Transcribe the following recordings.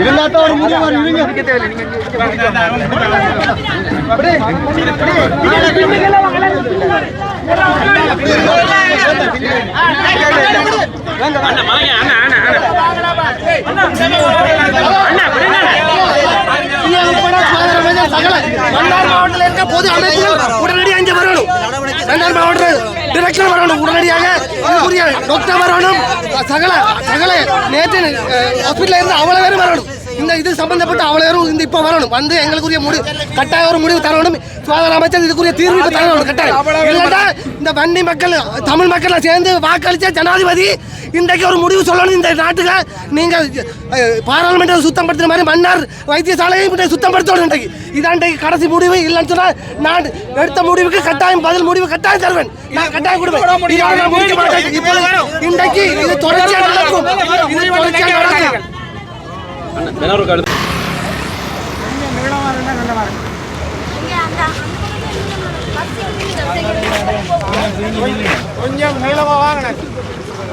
இல்லாத ஒரு முடிவு வரும் இருங்க. மன்னார் மாவட்டத்தில் இருக்க பொது அமைப்புகள் உடனடியாக இங்கே வரணும். மன்னார் மாவட்ட டிரெக்டர் வரணும் உடனடியாக. டாக்டர் வரணும். சகல சகல நேற்று ஹாஸ்பிட்டலில் இருந்து அவ்வளோ பேரும் வரணும். இந்த இது சம்பந்தப்பட்ட அவ்வளோ இந்த இப்போ வரணும். வந்து எங்களுக்குரிய முடிவு கட்டாய ஒரு முடிவு தரணும். சுகாதார அமைச்சர் இதுக்குரிய தீர்வு இப்போ தரணும். கட்டாயம். இல்லைன்னா இந்த வன்னி மக்கள் தமிழ் மக்கள் சேர்ந்து வாக்களித்த ஜனாதிபதி இன்றைக்கு ஒரு முடிவு சொல்லணும் இந்த நாட்டுல. நீங்க அஹ், பாராளுமன்றம் சுத்தப்படுத்துற மாதிரி மன்னார் வைத்தியசாலையை இப்படி சுத்தப்படுத்தணும் இன்றைக்கு. இதான் இன்றைக்கு கடைசி முடிவு. இல்லைன்னு சொன்னா நான் எடுத்த முடிவுக்கு கட்டாயம் பதில் முடிவு கட்டாயம் தருவேன். நான் கட்டாயம் கொடுப்பேன். இன்றைக்கு இது தொடர்ச்சியாக நடக்கும். இது தொடர்ச்சியாக நடக்கும். கொஞ்சம் நீளமா வாங்கின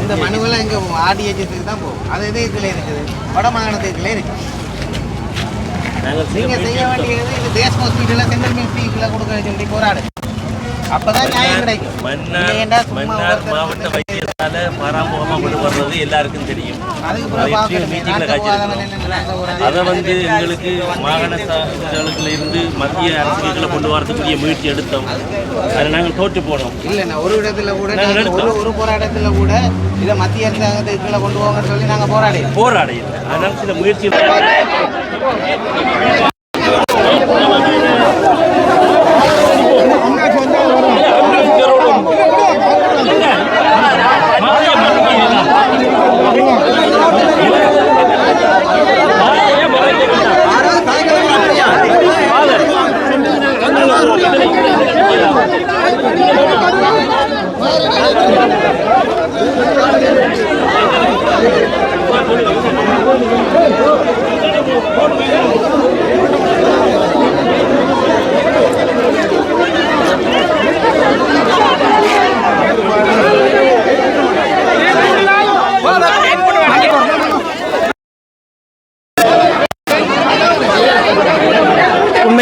இந்த மனுவெல்லாம் இங்கே ஆர்டிஹெச்எஸ்க்கு தான் போகும். அது இது இதில் இருக்குது? வட மாகாணத்துக்குள்ளே இருக்கு. நீங்கள் செய்ய வேண்டியது இது தேஸ் ஹாஸ்பிட்டலில் சென்ட்ரல் மினிஸ்ட்ரிக்குள்ள கொடுக்க சொல்லி போராடு. அப்பதான் நியாயம் கிடைக்கும். மாவட்ட வைத்தியசாலை பாராமுகமாக கொண்டு வர்றது எல்லாருக்கும் தெரியும். மீட்டிங்கில் காய்ச்சிருக்கோம். அதை வந்து எங்களுக்கு மாகாண சாலைகளில் இருந்து மத்திய அரசுகளை கொண்டு வரதுக்குரிய முயற்சி எடுத்தோம். அதை நாங்கள் தோற்று போனோம். இல்லைண்ணா ஒரு இடத்துல கூட ஒரு ஒரு போராட்டத்தில் கூட இதை மத்திய அரசாங்கத்துக்குள்ள கொண்டு போங்கன்னு சொல்லி நாங்கள் போராடி போராட இல்லை அதனால் சில முயற்சி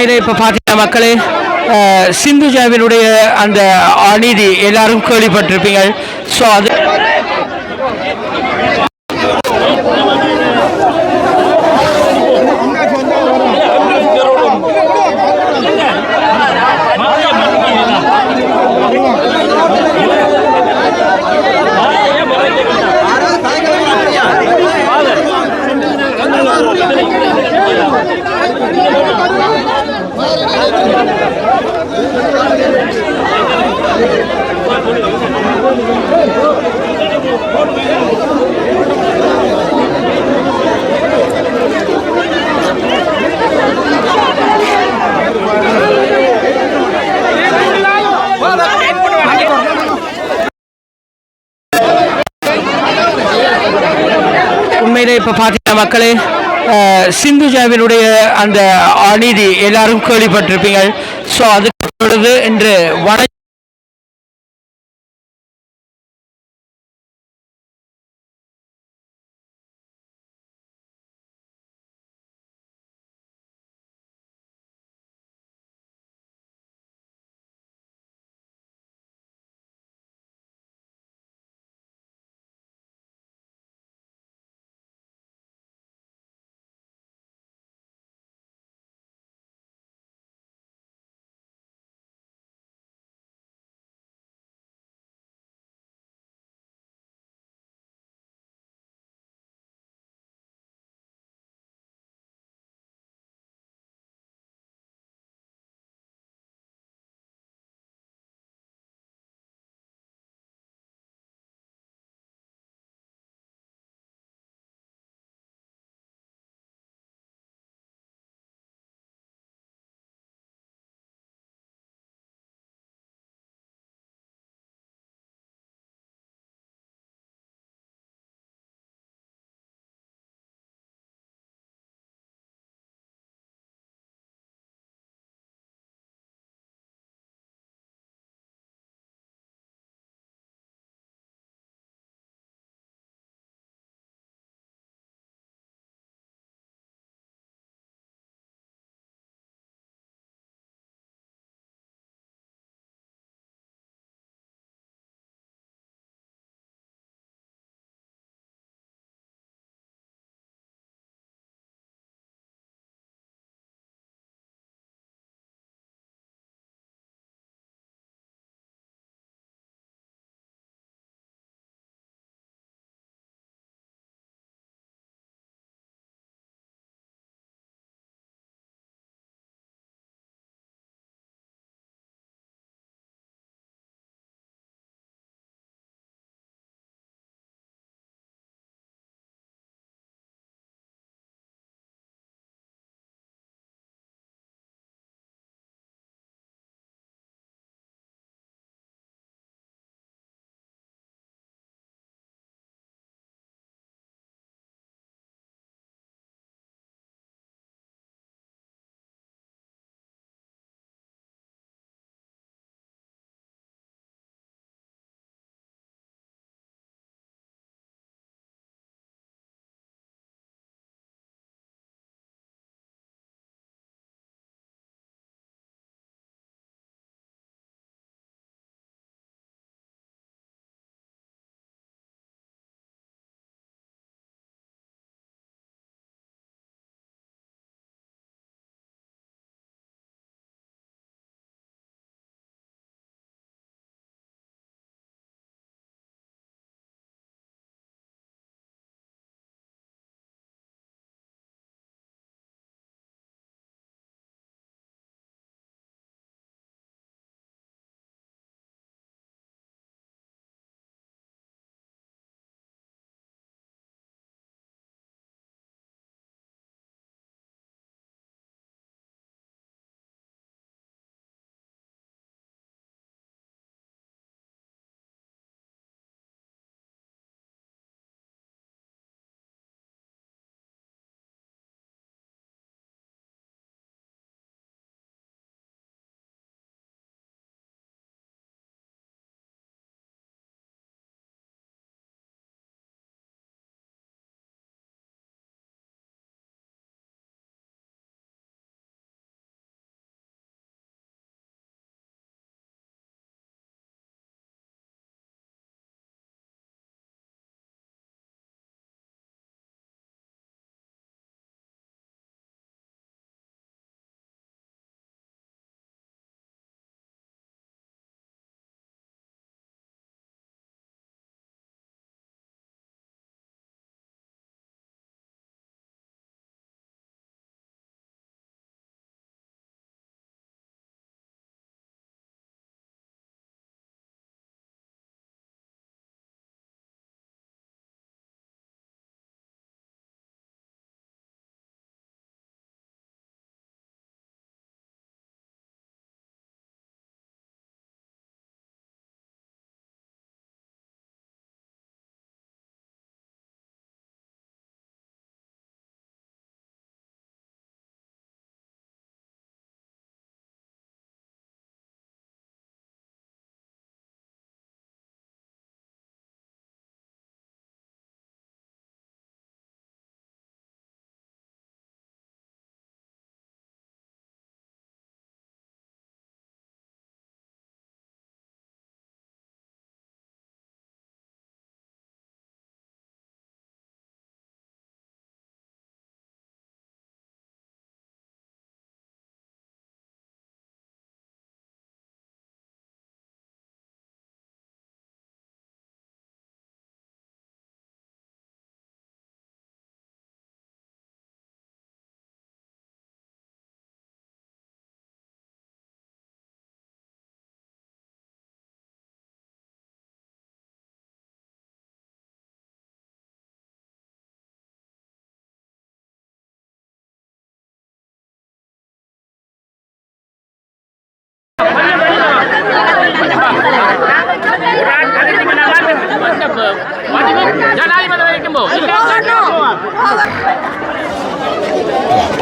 உண்மையிலே இப்போ பார்த்தீங்கன்னா மக்களே சிந்துஜாவினுடைய அந்த அநீதி எல்லாரும் கேள்விப்பட்டிருப்பீங்க. ஸோ அது உண்மையிலே இப்போ பார்த்தீங்கன்னா மக்களே சிந்துஜாவினுடைய அந்த அநீதி எல்லாரும் கேள்விப்பட்டிருப்பீங்க. ஸோ அதுக்கு பொழுது இன்று வட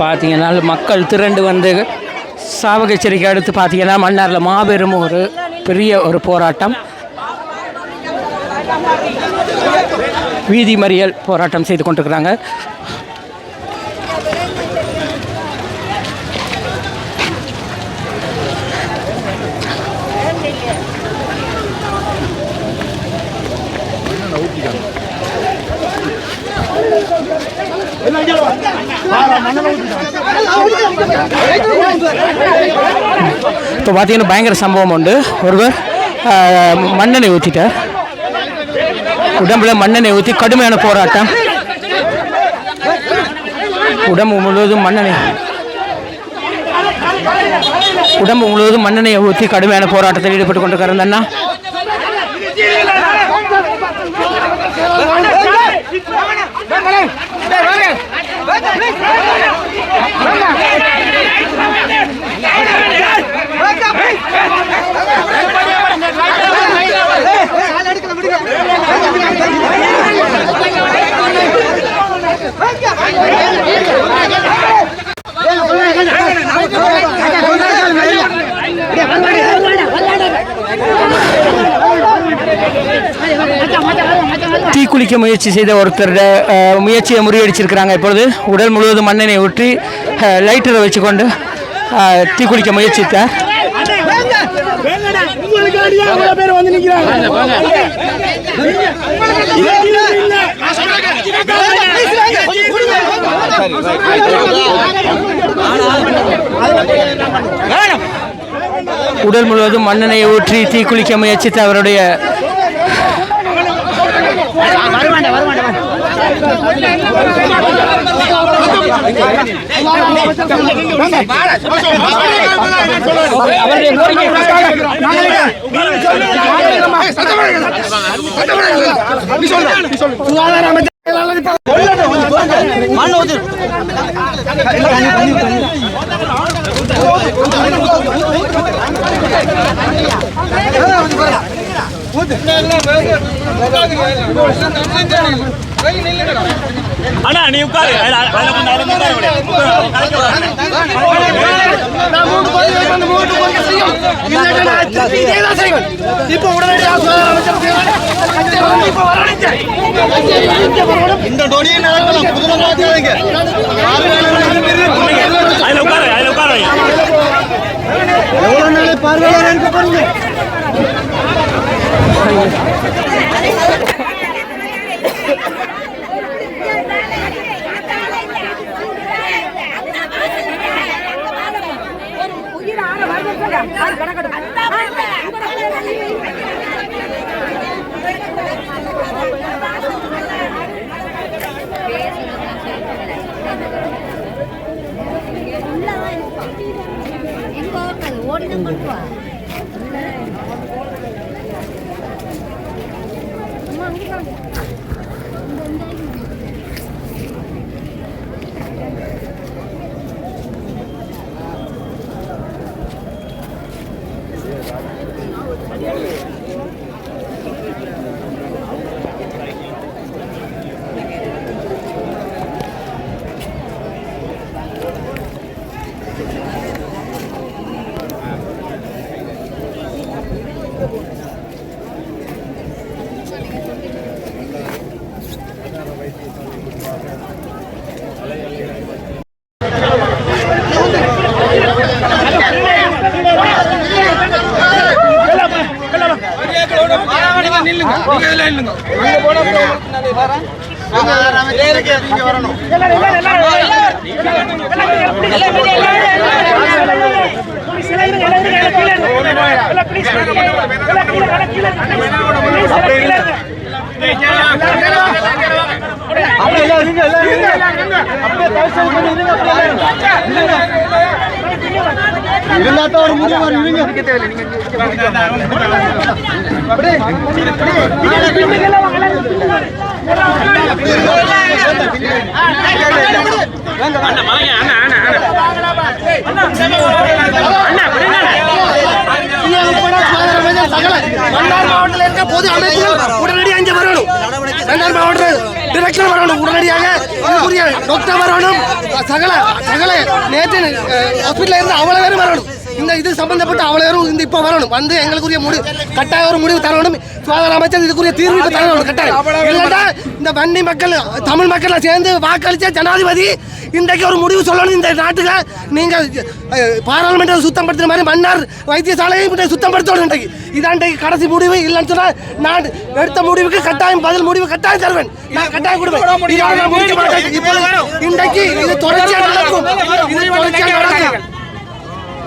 பார்த்தீங்கன்னா மக்கள் திரண்டு வந்து சாவகச்சேரிக்கு அடுத்து பார்த்தீங்கன்னா மன்னாரில் மாபெரும் ஒரு பெரிய ஒரு போராட்டம். வீதி மறியல் போராட்டம் செய்து கொண்டிருக்கிறாங்க. இப்போ பார்த்தீங்கன்னா பயங்கர சம்பவம் உண்டு ஒருவர் மண்ணெண்ணெய் ஊற்றிட்டார் உடம்புல மண்ணெண்ணெய் ஊற்றி கடுமையான போராட்டம் உடம்பு முழுவதும் மண்ணெண்ணெய் உடம்பு முழுவதும் மண்ணெண்ணெயை ஊற்றி கடுமையான போராட்டத்தில் ஈடுபட்டு கொண்டிருக்காரு அந்த அண்ணா பிடிக்க முயற்சி செய்த ஒருத்தரோட முயற்சியை முறியடிச்சிருக்கிறாங்க. இப்பொழுது உடல் முழுவதும் மண்ணெண்ணை ஊற்றி லைட்டரை வச்சுக்கொண்டு தீக்குளிக்க முயற்சித்தார். உடல் முழுவதும் மண்ணெண்ணை ஊற்றி தீக்குளிக்க முயற்சித்த அவருடைய அவருடைய கோரிக்கை அண்ணா நீ உட்காரு. அதுல-. இப்போ உடனடியாக இந்த உட்காரு அதுல உட்காரு. வைங்க. எவ்வளவு பார்வையாளர் இருக்க 머리는 건 좋아. 네. 엄마 항상 இருங்க. அப்படியே தயவு செய்து கொஞ்சம் இருங்க, அப்படியே இருங்க. இருந்தா தான் ஒரு முடிவு வரும் இருங்க அப்படியே மன்னார் மாவட்டத்தில் இருக்க பொது அமைப்புகள் உடனடியாக இங்கே வரணும் மன்னார் மாவட்ட டிரெக்டர் வரணும் உடனடியாக டாக்டர் வரணும். சகல சகல நேற்று ஹாஸ்பிட்டலில் இருந்து அவ்வளோ பேரும் வரணும். இந்த இது சம்பந்தப்பட்ட அவ்வளோ இந்த இப்போ வரணும். வந்து எங்களுக்குரிய முடிவு கட்டாய ஒரு முடிவு தரணும். சுகாதார அமைச்சர் இதுக்குரிய தீர்வு தரணும். கட்டாயம். இல்லைன்னா இந்த வன்னி மக்கள் தமிழ் மக்கள் சேர்ந்து வாக்களிச்ச ஜனாதிபதி இன்றைக்கு ஒரு முடிவு சொல்லணும். இந்த நாட்டுல நீங்க அஹ், பாராளுமன்ற சுத்தப்படுத்துற மாதிரி மன்னார் வைத்தியசாலையை சுத்தப்படுத்தணும் இன்றைக்கு. இதான் இன்றைக்கு கடைசி முடிவு. இல்லைன்னு சொன்னா நான் எடுத்த முடிவுக்கு கட்டாயம் பதில் முடிவு கட்டாயம் தருவேன். நான் கட்டாயம் கொடுப்பேன். இன்றைக்கு இது தொடர்ச்சியாக நடக்கும். இது தொடர்ச்சியாக நடக்கும்.